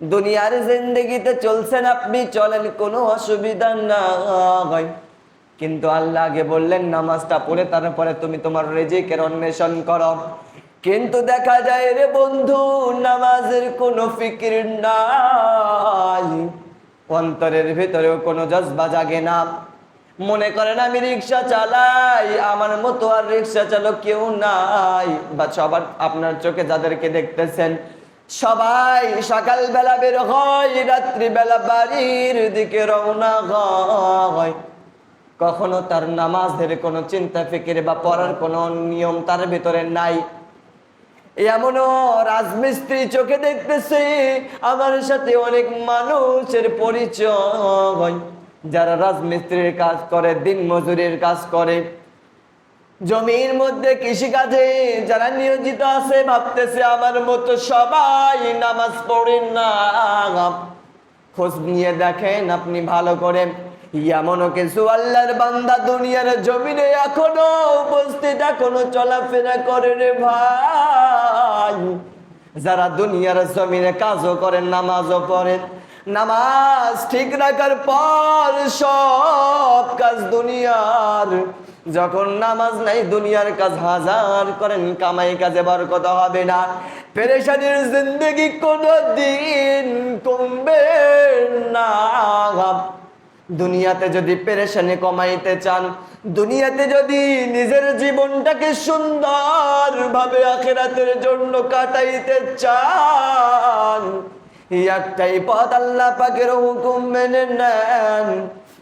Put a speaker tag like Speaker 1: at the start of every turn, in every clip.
Speaker 1: দুনিয়ার জিন্দগিতে চলছেন আপনি, চলেন, কোনো অসুবিধা নাই কিন্তু আল্লাহ আগে বললেন, নামাজটা পড়ে তারপরে তুমি তোমার রেজিকের অন্বেষণ করো। কিন্তু দেখা যায় রে বন্ধু, নামাজের কোনো ফিকির নাই। অন্তরের ভিতরেও কোনো জজবা জাগে না। মনে করেন, আমি রিক্সা চালাই, আমার মতো আর রিক্সা চালক কেউ নাই। বা সবার আপনার চোখে যাদেরকে দেখতেছেন সবাই সকালবেলা বের হয়, রাত্রিবেলা বাড়ির দিকে রওনা হয়। কখনো তার নামাজের কোনো চিন্তা, ফিকির বা পড়ার কোনো নিয়ম তার ভিতরে নাই। এমনও রাজমিস্ত্রি চোখে দেখতেছে, আমার সাথে অনেক মানুষের পরিচয়। যারা রাজমিস্ত্রির কাজ করে দিন মজুরির কাজ করে জমির মধ্যে কৃষিকাজে যারা নিয়োজিত আছে, ভাবতেছে আমার মতো সবাই নামাজ পড়ে না। খোঁজ নিয়ে দেখেন আপনি ভালো করে এমনও কিছু আল্লাহর বান্দা দুনিয়ার জমিনে এখনও উপস্থিত, এখনও চলাফেরা করে রে ভাই। যারা দুনিয়ার জমিনে কাজও করেন, নামাজও পড়েন নামাজ ঠিক রাখার পর সব কাজ দুনিয়ার। যখন নামাজ নাই, দুনিয়ার কাজ হাজার করেন, কামাই কাজে বরকত হবে না। পেরেশানির জিন্দগি কোনো দিন কমবে না। দুনিয়াতে যদি পেরেশানি কমাইতে চান, দুনিয়াতে যদি নিজের জীবনটাকে সুন্দর ভাবে আখেরাতের জন্য কাটাইতে চান একটাই পথ আল্লাহ পাকের হুকুম মেনে নেন।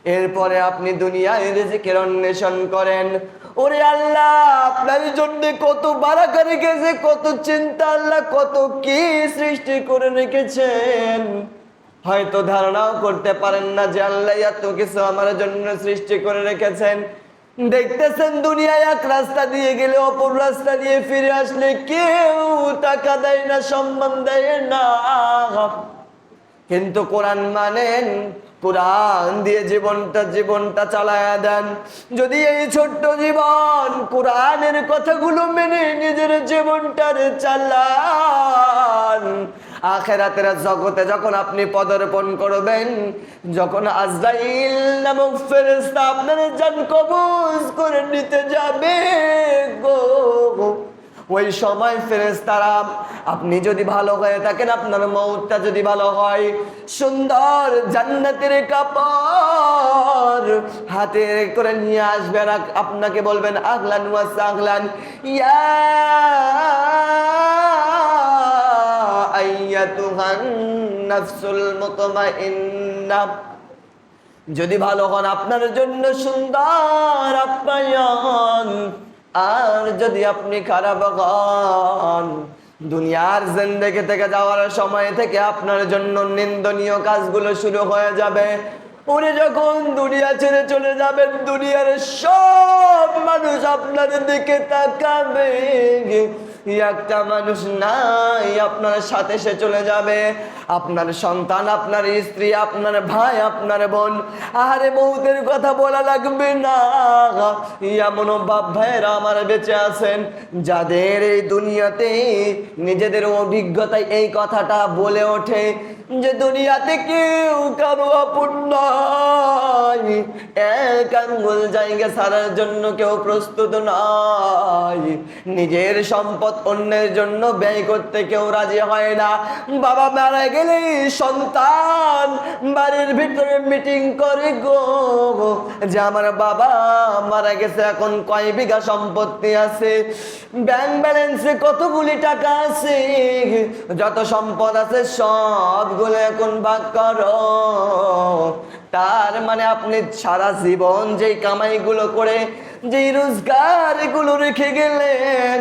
Speaker 1: এরপরে আপনি দুনিয়ায় রিজিকের অন্বেষণ করেন। ওরে আল্লাহ, আপনার জন্য কত বারাকা রেখেছে, কত চিন্তা আল্লাহ, কত কি সৃষ্টি করে রেখেছেন। হয়তো ধারণাও করতে পারেন না যে আল্লাহ এত কিছু আমার জন্য সৃষ্টি করে রেখেছেন। দেখতেছেন দুনিয়ায় এক রাস্তা দিয়ে গেলে অপর রাস্তা দিয়ে ফিরে আসলে কেউ টাকা দেয় না, সম্মান দেয় না। কিন্তু কোরআন মানেন, কোরআন দিয়ে জীবনটা জীবনটা চালায়া দেন। যদি এই ছোট্ট জীবন কোরআনের কথাগুলো মেনে নিজের জীবনটার চালান, আখেরাতের জগতে যখন আপনি পদার্পণ করবেন, যখন আজরাইল নামক ফেরেস্তা আপনার জান কবজ করে নিতে যাবে গো। ওই সময় ফেরেস্তারা আপনি যদি ভালো হয়ে থাকেন, আপনার মৌতটা যদি ভালো হয়, সুন্দর জান্নাতের কাপড় হাতে করে নিয়ে আসবেন। আপনাকে বলবেন, আগলান ওয়াস আগলান ইয়া আইয়াতুহান নাফসুল মুতমাইন্না। যদি ভালো হন, আপনার জন্য সুন্দর আপ্যায়ন। আর যদি আপনি খারাপ হন, দুনিয়ার জিন্দেগি থেকে যাওয়ার সময় থেকে আপনার জন্য নিন্দনীয় কাজগুলো শুরু হয়ে যাবে। উনি যখন দুনিয়া ছেড়ে চলে যাবেন, দুনিয়ার সব মানুষ আপনার দিকে তাকাবে। একটা মানুষ নাই, আপনার সাথে সে চলে যাবে। আপনার সন্তান, আপনার স্ত্রী, আপনার ভাই, আপনার বোন। আরে মৌতের কথা বলা লাগবে না। এমন বাপ ভাইয়েরা আমার বেঁচে আছেন, যাদের এই দুনিয়াতে নিজেদের অভিজ্ঞতায় এই কথাটা বলে ওঠে যে, দুনিয়াতে কেউ কারও আপন নয় এক আঙ্গুল জায়গা ছাড়ার জন্য কেউ প্রস্তুত নয় নিজের সম্পদ অন্যের জন্য ব্যয় করতে কেউ রাজি হয় না। বাবা মারা গেলে সন্তান বাড়ির ভিতরে মিটিং করে গো। যে আমার বাবা মারা গেছে, এখন কয় বিঘা সম্পত্তি আছে? ব্যাংক ব্যালেন্সে কতগুলি টাকা আছে? যত সম্পদ আছে সবগুলো এখন ভাগ করো। তার মানে আপনি সারা জীবন যেই কামাইগুলো করে, যেই রোজগারগুলো রেখে গেলেন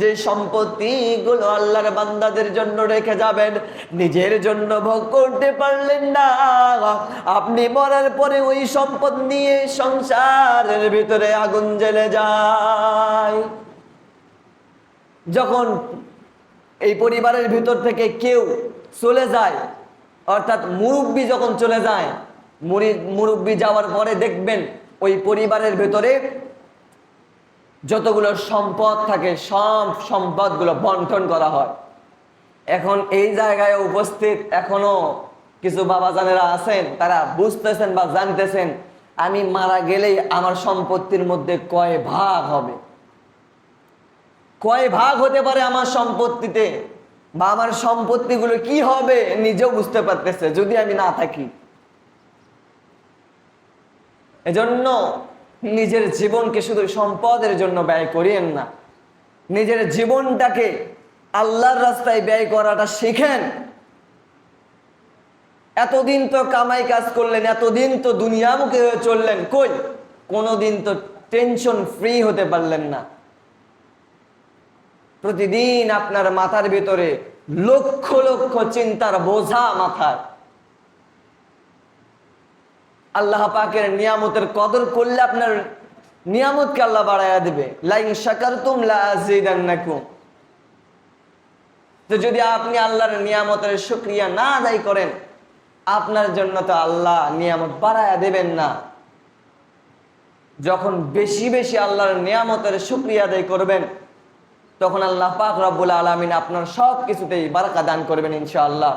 Speaker 1: যে সম্পত্তি গুলো আল্লাহর বান্দাদের জন্য রেখে যাবেন, নিজের জন্য ভোগ করতে পারলেন না। আপনি মরার পরে ওই সম্পদ নিয়ে সংসারের ভিতরে আগুন জ্বেলে যায়। যখন এই পরিবারের ভিতর থেকে কেউ চলে যায়, অর্থাৎ মুরব্বী যখন চলে যায় মুরি- মুরব্বী যাওয়ার পরে দেখবেন ওই পরিবারের ভেতরে যতগুলো সম্পদ থাকে, সব সম্পদগুলো বন্টন করা হয়। এখন এই জায়গায় উপস্থিত এখনও কিছু বাবাজানেরা আছেন, তারা বুঝতেছেন বা জানতেছেন, আমি মারা গেলেই আমার সম্পত্তির মধ্যে কয় ভাগ হবে? কয় ভাগ হতে পারে আমার সম্পত্তিতে? বা আমার সম্পত্তিগুলো কি হবে? নিজেও বুঝতে পারতেছে, যদি আমি না থাকি। এজন্য নিজের জীবনকে শুধু সম্পদের জন্য ব্যয় করিয়েন না। নিজের জীবনটাকে আল্লাহর রাস্তায় ব্যয় করাটা শিখেন। এতদিন তো কামাই কাজ করলেন, এতদিন তো দুনিয়ামুখী হয়ে চললেন, কই? কোনোদিন তো টেনশন ফ্রি হতে পারলেন না। প্রতিদিন আপনার মাথার ভিতরে লক্ষ লক্ষ চিন্তার বোঝা মাথায়। আল্লাহ পাকের নিয়ামতের কদর করলে আপনার নিয়ামতকে আল্লাহ বাড়াইয়া দিবে। লাইন লা আযীদান্নাকুম। তো যদি আপনি আল্লাহর নিয়ামতের শুকরিয়া না আদায় করেন, আপনার জন্য তো আল্লাহ নিয়ামত বাড়াইয়া দেবেন না। যখন বেশি বেশি আল্লাহর নিয়ামতের শুকরিয়া আদায় করবেন, তখন আল্লাহ পাক রব্বুল আলমিন আপনার সব কিছুতেই বারাকা দান করবেন ইনশাআল্লাহ।